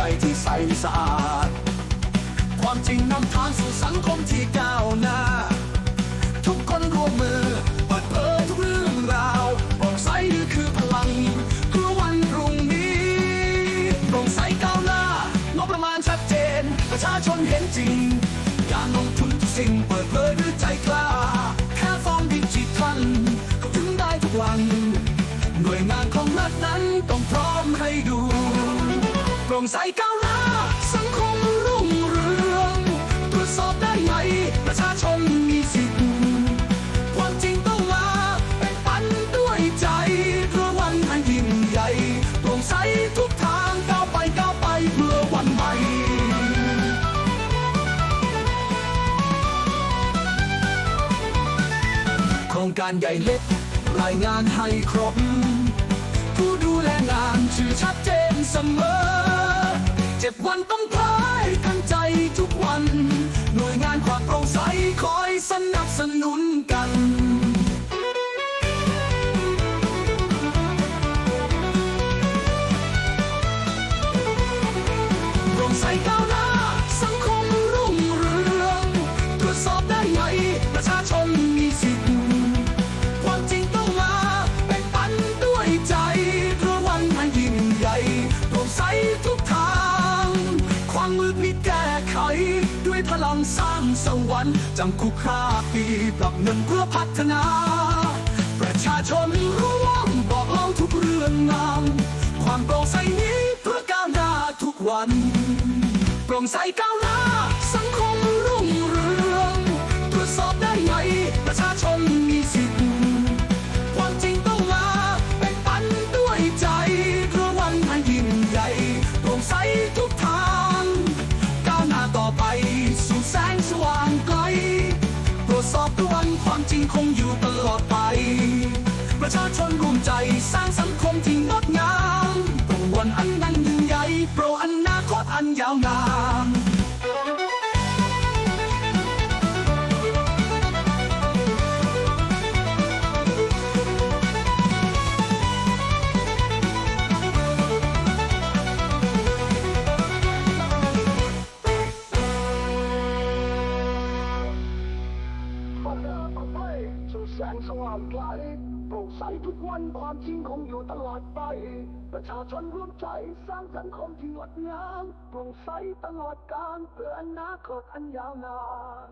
ใจที่ใสสะอาด ความจริงนำทางสู่สังคมที่ก้าวหน้า ทุกคนร่วมมือเปิดเผยทุกเรื่องราวโปร่งใสนี่คือพลังเพื่อวันรุ่งนี้โปร่งใสก้าวหน้างบประมาณชัดเจน ประชาชนเห็นจริง การลงทุนทุกสิ่งเปิดเผยด้วยใจกล้าแค่ฟอร์มดิจิทัลก็ถึงได้ทุกวัน หน่วยงานของรัฐนั้นต้องพร้อมให้ดู โปร่งใสก้าวหน้า สังคมรุ่งเรืองตรวจสอบได้ไหมประชาชนมีสิทธิ์ความจริงต้องมาแบ่งปันด้วยใจเพื่อวันอันยิ่งใหญ่โปร่งใสทุกทางก้าวไปก้าวไปเพื่อวันใหม่โครงการใหญ่เล็กรายงานให้ครบผู้ดูแลงานชื่อชัดเจนเสมอ จ็บวันต้องพายทั้งใจทุกวัน หน่วยงานความโปร่งใสคอยสนับสนุนกัน ลังสร้างสวรรค์จังคุกค่าปีปรับเงินเพื่อพัฒนา ประชาชนร่วมบอกเล่าทุกเรื่องงามความโปร่งใสนี้เพื่อก้าวหน้าทุกวัน โปร่งใสก้าวหน้า สังคมรุ่งเรืองตรวจสอบได้ไหมประชาชน จริงคงอยู่ตลอดไป ประชาชนรวมใจสร้างสังคมที่งดงามโปรวันอันนั้นยิ่งใหญ่โปรอนาคตอันยาวนาน สู่แสงสว่างไกลโปร่งใสทุกวันความจริงคงอยู่ตลอดไป ประชาชนร่วมใจสร้างสังคมที่งดงามโปร่งใสตลอดกาลเพื่ออนาคตอันยาวนาน